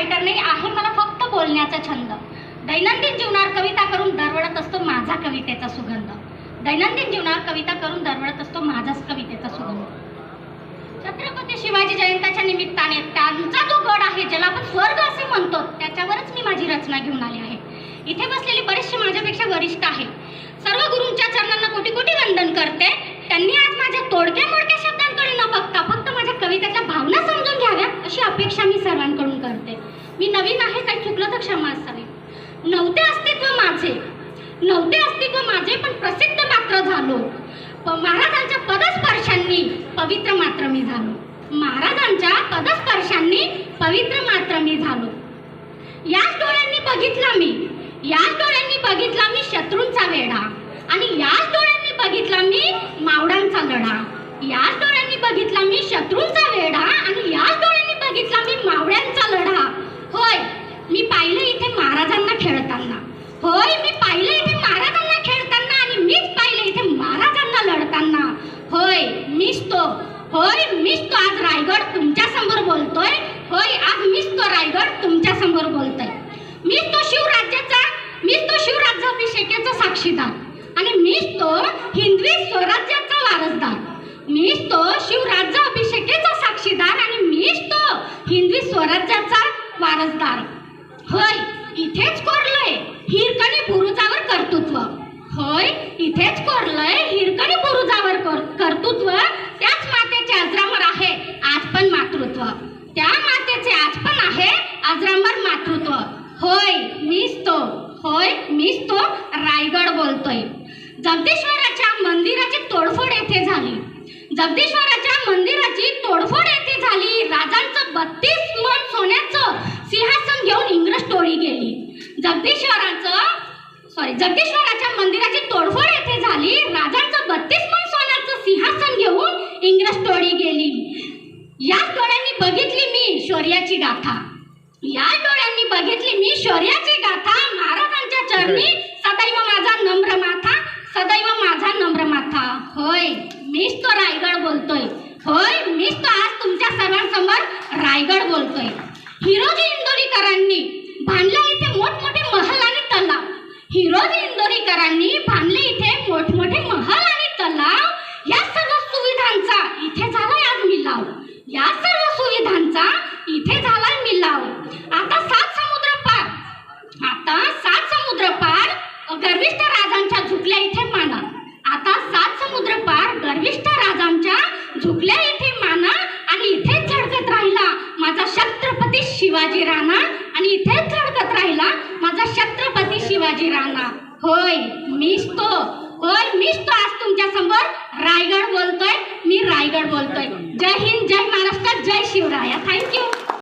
Writer नाही आहे मला फक्त बोलण्याचा छंद. दैनंदिन जीवनावर कविता करून दरवळत असतो माझा कवितेचा सुगंध. दैनंदिन जीवनावर कविता करून दरवळत असतो माझाच कवितेचा सुगंध. छत्रपती शिवाजी जयंताच्या निमित्ताने त्यांचा जो गड आहे ज्याला आपण स्वर्ग असे म्हणतो त्याच्यावरच मी माझी रचना घेऊन आली आहे. इथे बसलेले बरेचसे माझ्यापेक्षा वरिष्ठ आहे. सर्व गुरूंच्या चरणांना कोटी कोटी वंदन करते. त्यांनी आज माझ्या तोडक्या मोडक्या शब्दांकडे न बघता फक्त माझ्या कवितेच्या भावना समजून अशी अपेक्षा मी सर्वांकडून करते. मी नवीन आहे काही चुकलं तर क्षमा असावी. नव्हते अस्तित्व माझे. नव्हते अस्तित्व माझे पण प्रसिद्ध मात्र झालो. प- महाराजांच्या पदस्पर्शांनी पवित्र मात्र मी झालो. महाराजांच्या पदस्पर्शांनी पवित्र मात्र मी झालो. याच डोळ्यांनी बघितला मी. याच डोळ्यांनी बघितला मी शत्रूंचा वेढा. आणि याच डोळ्यांनी बघितला मी मावडांचा लढा. याच डोळ्यांनी बघितला मी शत्रूंचा वेढा. आणि याच डोळ्यांनी मावळ्यांचा लढा. होय मी पाहिलं इथे महाराजांना खेळताना. होय मी पाहिलं इथे महाराजांना खेळताना आणि मीच पाहिलं इथे महाराजांना लढताना. होय मीच तो. होय मीच तो. आज रायगड तुमच्यासमोर बोलतोय. होय आज मीच तो रायगड तुमच्यासमोर बोलतोय. मीच तो शिवराज्याचा मीच तो शिवराज्याभिषेकाचा साक्षीदार. आणि मीच तो हिंदवी स्वराज्याचा वारसदार. मीच तो शिवराज्याभिषेकाचा साक्षीदार आणि मीच तो हिंदवी स्वराज्याचा वारसदार. होय इथेच कोरलंय हिरकणी बुरुजावर कर्तृत्व. होय इथेच कोरलंय हिरकणी बुरुजावर कर्तृत्व. त्याच मातेचे अजरामर आहे आज पण मातृत्व. त्या मातेचे आज पण आहे अजरामर मातृत्व. होय मीच तो. होय मीच तो रायगड बोलतोय. जगदीश्वराच्या मंदिराची तोडफोड येथे झाली. जगदीश्वराच्या मंदिराची तोडफोड येथे झाली राजांचं बत्तीस मन सोन्याचं सिंहासन घेऊन इंग्रज टोळी गेली. जगदीश्वराचं सॉरी जगदीश्वराच्या मंदिराची तोडफोड येथे झाली. राजांचं बत्तीस मन सोन्याचं सिंहासन घेऊन इंग्रज टोळी गेली. याच डोळ्यांनी बघितली मी शौर्याची गाथा. याच डोळ्यांनी बघितली मी शौर्याची गाथा. महाराजांच्या चरणी सदैव माझा नम्र माथा सदैव माझा नम्र माथा होय मीच तो रायगड बोलतोय होय मीच तो आज तुमच्या सर्वांसमोर रायगड बोलतोय. हिरोजी इंदोरीकरांनी बांधला इथे मोठमोठे महल आणि तलाव. हिरोजी इंदोरीकरांनी बांधले इथे मोठमोठे महल आणि तलाव. या सर्व सुविधांचा इथे झालाय आज मिलाव. या सर्व सुविधांचा इथे झालाय मिलाव. आता सात समुद्र पार. आता सात समुद्र पार गर्विष्ठ राजांच्या झुकल्या इथे माना आता सात समुद्र पार गर्विष्ठ राजांच्या झुकल्या इथे माना आणि इथेच झळकत राहिला माझा छत्रपती शिवाजी राणा आणि इथेच झळकत राहिला माझा छत्रपती शिवाजी राणा. होय मीच तो. होय मीच तो आज तुमच्यासमोर. रायगड बोलतोय मी रायगड बोलतोय. जय हिंद जय